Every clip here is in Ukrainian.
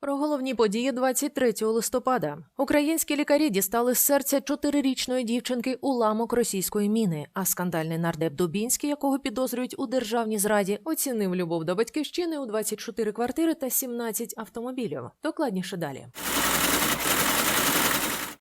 Про головні події 23 листопада. Українські лікарі дістали з серця чотирирічної дівчинки уламок російської міни. А скандальний нардеп Дубінський, якого підозрюють у державній зраді, оцінив любов до батьківщини у 24 квартири та 17 автомобілів. Докладніше далі.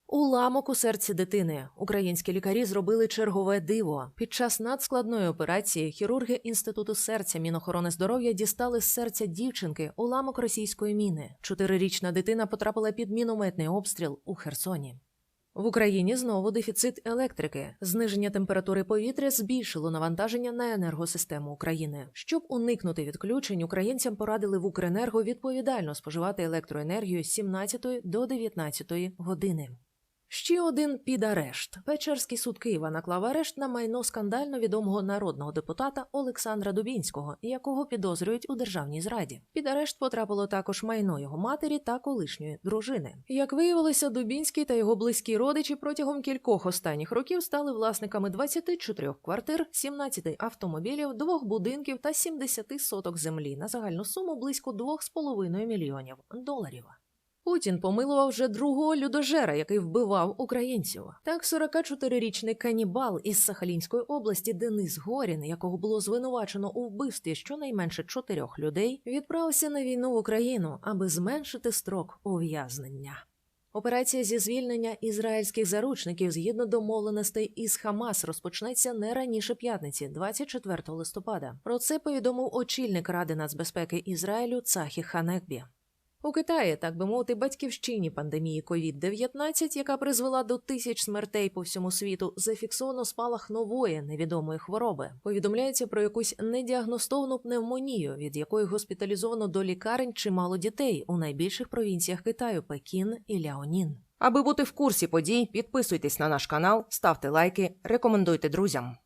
Уламок у серці дитини. Українські лікарі зробили чергове диво. Під час надскладної операції хірурги інституту серця Мінохорони здоров'я дістали з серця дівчинки уламок російської міни. Чотирирічна дитина потрапила під мінометний обстріл у Херсоні. В Україні знову дефіцит електрики. Зниження температури повітря збільшило навантаження на енергосистему України. Щоб уникнути відключень, українцям порадили в Укренерго відповідально споживати електроенергію з 17 до 19 години. Ще один під арешт. Печерський суд Києва наклав арешт на майно скандально відомого народного депутата Олександра Дубінського, якого підозрюють у державній зраді. Під арешт потрапило також майно його матері та колишньої дружини. Як виявилося, Дубінський та його близькі родичі протягом кількох останніх років стали власниками 24 квартир, 17 автомобілів, двох будинків та 70 соток землі на загальну суму близько 2,5 мільйонів доларів. Путін помилував вже другого людожера, який вбивав українців. Так, 44-річний канібал із Сахалінської області Денис Горін, якого було звинувачено у вбивстві щонайменше чотирьох людей, відправився на війну в Україну, аби зменшити строк ув'язнення. Операція зі звільнення ізраїльських заручників згідно домовленостей із Хамас розпочнеться не раніше п'ятниці, 24 листопада. Про це повідомив очільник Ради нацбезпеки Ізраїлю Цахі Ханекбі. У Китаї, так би мовити, батьківщині пандемії COVID-19, яка призвела до тисяч смертей по всьому світу, зафіксовано спалах нової невідомої хвороби. Повідомляється про якусь недіагностовану пневмонію, від якої госпіталізовано до лікарень чимало дітей у найбільших провінціях Китаю Пекін і Ляонін. Аби бути в курсі подій, підписуйтесь на наш канал, ставте лайки, рекомендуйте друзям.